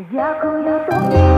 Дякую тобі,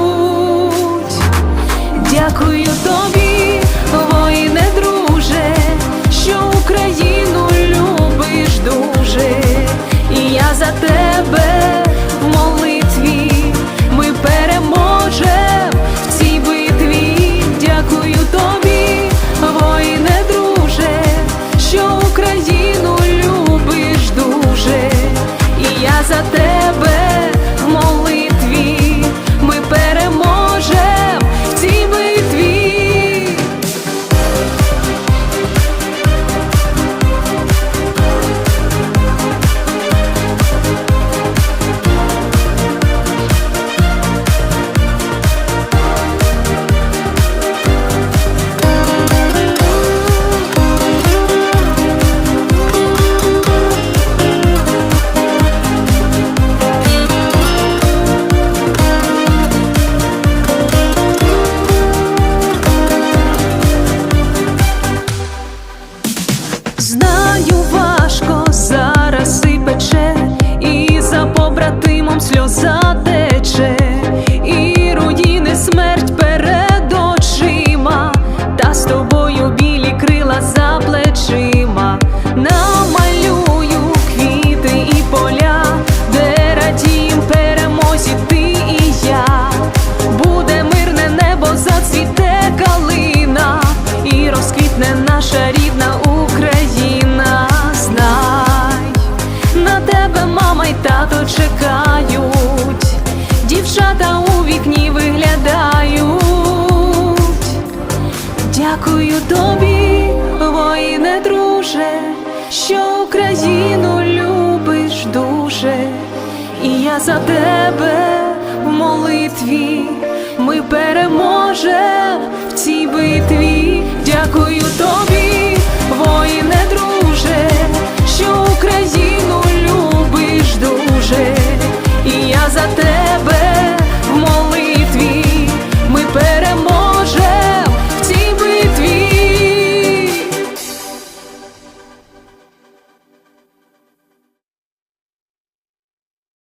Побратимом сльоза тече, і руїни смерть перед очима, та з тобою білі крила за плечима, намалюю квіти і поля, де радієм перемозі ти і я, буде мирне небо, зацвіте калина, і розквітне наша рідна Дякую тобі, воїне друже, що Україну любиш дуже, і я за тебе в молитві